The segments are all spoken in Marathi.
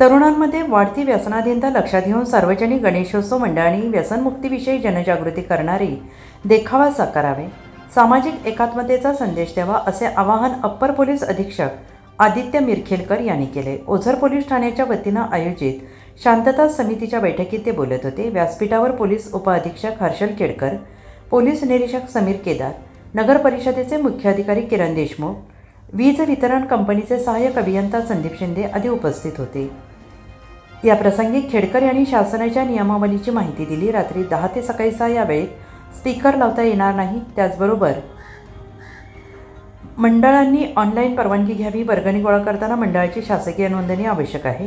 तरुणांमध्ये वाढती व्यसनाधीनता लक्षात घेऊन सार्वजनिक गणेशोत्सव मंडळांनी व्यसनमुक्तीविषयी जनजागृती करणारी देखावा साकारावे. सामाजिक एकात्मतेचा संदेश द्यावा असे आवाहन अप्पर पोलीस अधीक्षक आदित्य मिरखेलकर यांनी केले. ओझर पोलीस ठाण्याच्या वतीनं आयोजित शांतता समितीच्या बैठकीत ते बोलत होते. व्यासपीठावर पोलीस उपअधीक्षक हर्षल केडकर पोलीस निरीक्षक समीर केदार नगर परिषदेचे मुख्याधिकारी किरण देशमुख वीज वितरण कंपनीचे सहाय्यक अभियंता संदीप शिंदे आदी उपस्थित होते. या प्रसंगी खेडकर यांनी शासनाच्या नियमावलीची माहिती दिली. रात्री दहा ते सकाळी सहा या वेळेत स्पीकर लावता येणार नाही त्याचबरोबर मंडळांनी ऑनलाईन परवानगी घ्यावी वर्गणी गोळा करताना मंडळाची शासकीय नोंदणी आवश्यक आहे.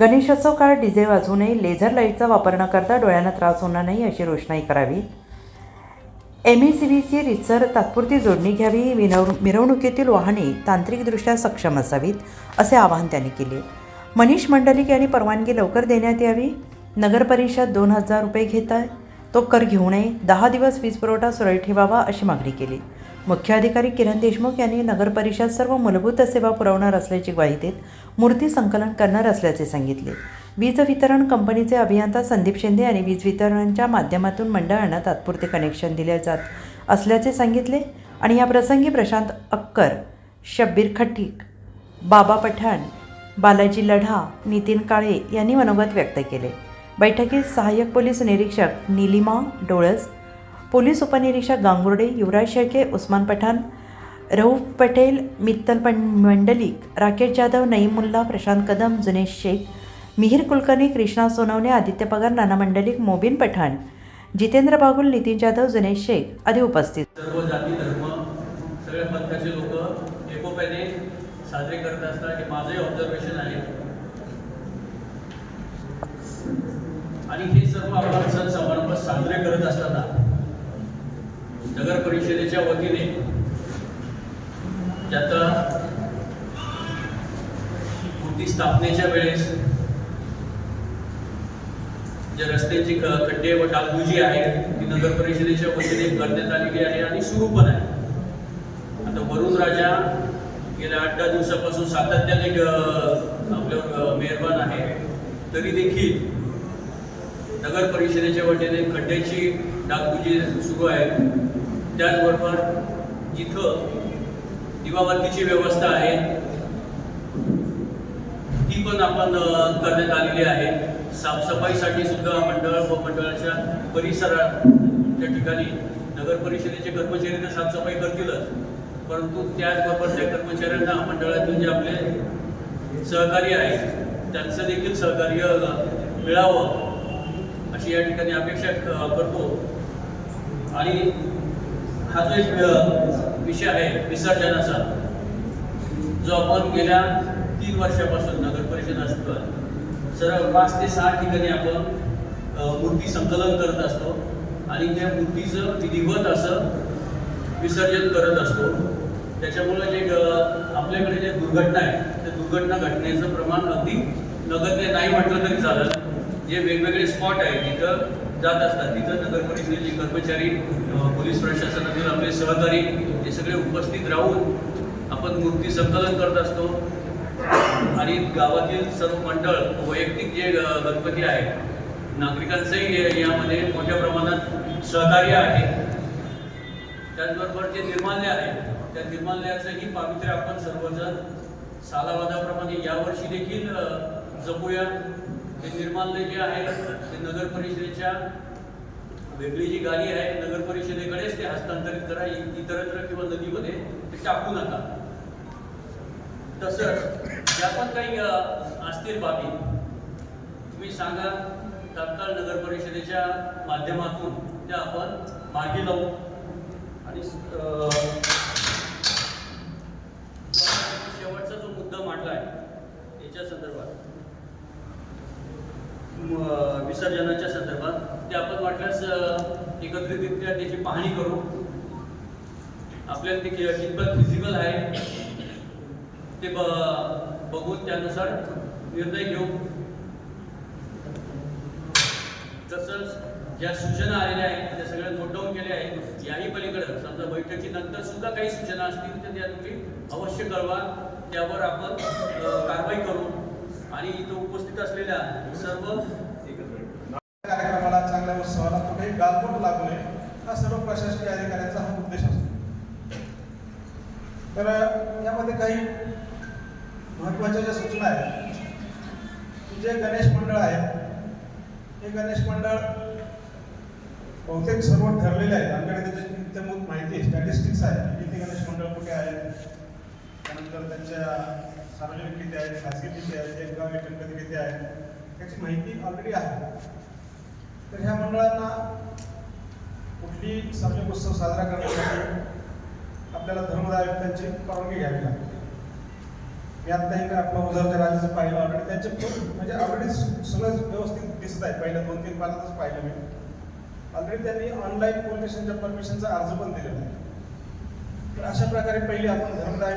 गणेशोत्सव काळ डीजे वाजू नये लेझर लाईटचा वापर न करता डोळ्यांना त्रास होणार नाही अशी रोषणाई करावी. एम ए सी बीची रितसर तात्पुरती जोडणी घ्यावी मिरव मिरवणुकीतील वाहने तांत्रिकदृष्ट्या सक्षम असावीत असे आवाहन त्यांनी केले. मनीष मंडलिक यांनी परवानगी लवकर देण्यात यावी. नगर परिषद दोन हजार रुपये घेत आहे तो कर घेऊ नये. दहा दिवस वीज पुरवठा सुरळीत ठेवावा अशी मागणी केली. मुख्याधिकारी किरण देशमुख यांनी नगर परिषद सर्व मूलभूत सेवा पुरवणार असल्याची ग्वाही देत मूर्ती संकलन करणार असल्याचे सांगितले. वीज वितरण कंपनीचे अभियंता संदीप शिंदे यांनी वीज वितरणाच्या माध्यमातून मंडळांना तात्पुरते कनेक्शन दिले जात असल्याचे सांगितले आणि या प्रसंगी प्रशांत अक्कर शब्बीर खट्टीक बाबा पठाण बालाजी लढा नितीन काळे यांनी मनोगत व्यक्त केले. बैठकीत सहाय्यक पोलीस निरीक्षक निलिमा डोळस पोलीस उपनिरीक्षक गांगुर्डे युवराज शेळके उस्मान पठाण रऊफ पटेल मित्तल पण मंडलिक राकेश जाधव नईमुल्ला प्रशांत कदम जुनेश शेख मिहीर कुलकर्णी कृष्णा सोनवणे आदित्य पगार नाना मंडलिक मोबिन पठाण जितेंद्र बागुल नितीन जाधव जुनेश शेख आदी उपस्थित सर्व जाती धर्म सगळ्या पंथाचे लोक एकोप्याने साजरे करत असतात हे माझंही ऑब्झर्वेशन आहे. आणि हे सर्व आपण सण समारंभ साजरे करत असताना नगर परिषदेच्या वतीने त्यात मूर्ती स्थापनेच्या वेळेस जे रस्त्याची खड्डे व डागडुजी आहे ती नगर परिषदेच्या वतीने करण्यात आलेली आहे आणि सुरू पण आहे. आता वरुण राजा गेल्या आठ दहा दिवसापासून सातत्याने आपल्यावर मेहरबान आहे. तरी देखील नगर परिषदेच्या वतीने खड्ड्याची डागडुजी सुरू आहे. त्याचबरोबर जिथं दिवाबत्तीची व्यवस्था आहे ती पण आपण करण्यात आलेली आहे. साफसफाईसाठी सुद्धा मंडळ व मंडळाच्या परिसराच्या ठिकाणी नगर परिषदेचे कर्मचारी तर साफसफाई करतीलच. परंतु त्याचबरोबर त्या कर्मचाऱ्यांना मंडळातील जे आपले सहकार्य आहेत त्यांचं देखील सहकार्य मिळावं अशी या ठिकाणी अपेक्षा करतो. आणि हा जो एक विषय आहे विसर्जनाचा जो आपण गेल्या तीन वर्षापासून नगर परिषद असतो सरळ पाच ते सहा ठिकाणी आपण मूर्ती संकलन करत असतो आणि त्या मूर्तीचं विधिवत असं विसर्जन करत असतो. त्याच्यामुळे जे आपल्याकडे जे दुर्घटना आहे त्या दुर्घटना घटनेचं प्रमाण अगदी नगण्य नाही म्हटलं तरी चालेल. जे वेगवेगळे स्पॉट आहेत तिथं जात असतात. तिथं नगर परिषदेचे कर्मचारी पोलीस प्रशासनातील आपले सहकारी हे सगळे उपस्थित राहून आपण मूर्ती संकलन करत असतो. आणि गावातील सर्व मंडळ वैयक्तिक जे गणपती आहेत नागरिकांचंही यामध्ये मोठ्या प्रमाणात सहकार्य आहे. त्याचबरोबर जे निर्माल्य आहे त्या निर्माल्याचंही पावित्र्य आपण सर्वजण सालावादाप्रमाणे यावर्षी देखील जपूया. हे निर्माल्य जे आहे ते नगर परिषदेच्या वेगळी जी गाडी आहे नगर परिषदेकडेच ते हस्तांतरित करा. इतरत्र किंवा नदीमध्ये ते टाकू नका. तसंच ज्या पण काही असतील बाबी. तुम्ही सांगा तात्काळ नगर परिषदेच्या माध्यमातून त्या आपण मागे लावू आणि मुद्दा मांडला आहे. याच्या संदर्भात. विसर्जनाच्या संदर्भात. ते आपण वाटल्यास एकत्रितरित्या त्याची पाहणी करू. आपल्याला ते कितपत फिजिबल आहे ते ब बघून त्यानुसार निर्णय घेऊ. तसंच ज्या सूचना आलेल्या आहेत त्या सगळ्या नोट डाऊन केल्या आहेत याही पलीकडं. समजा बैठकीनंतर सुद्धा काही सूचना असतील तर त्या तुम्ही अवश्य कळवा. त्यावर आपण कारवाई करू. आणि इथं उपस्थित असलेल्या सर्व कार्यक्रमाला चांगल्या उत्सवाला कुठेही गालबोट लागू नये हा सर्व प्रशासकीय अधिकाऱ्यांचा हा उद्देश असतो. तर यामध्ये काही महत्त्वाच्या ज्या सूचना आहेत जे गणेश मंडळ आहे हे गणेश मंडळ बहुतेक सर्व ठरलेले आहेत. आमच्याकडे त्याची माहिती आहे स्टॅटिस्टिक्स आहे. किती गणेश मंडळ कुठे आहेत त्यानंतर त्यांच्या सार्वजनिक किती आहेत खाजगी किती आहेत एक गाव एक गणपती किती आहेत त्याची माहिती ऑलरेडी आहे. तर ह्या मंडळांना कुठली सार्वजनिक उत्सव साजरा करण्यासाठी आपल्याला धर्मदाय आयुक्तांची परवानगी घ्यावी लागते. मी आता काय आपलं उजरच्या राजाचं पाहिलं ऑलरेडी त्यांचे खूप म्हणजे ऑलरेडी सगळं व्यवस्थित दिसत आहे. पहिल्या दोन तीन पानातच पाहिलं मी. ऑलरेडी त्यांनी ऑनलाईन पोलीस स्टेशनच्या परमिशनचा अर्ज पण दिलेला आहे. तर अशा प्रकारे पहिले आपण धर्मदाय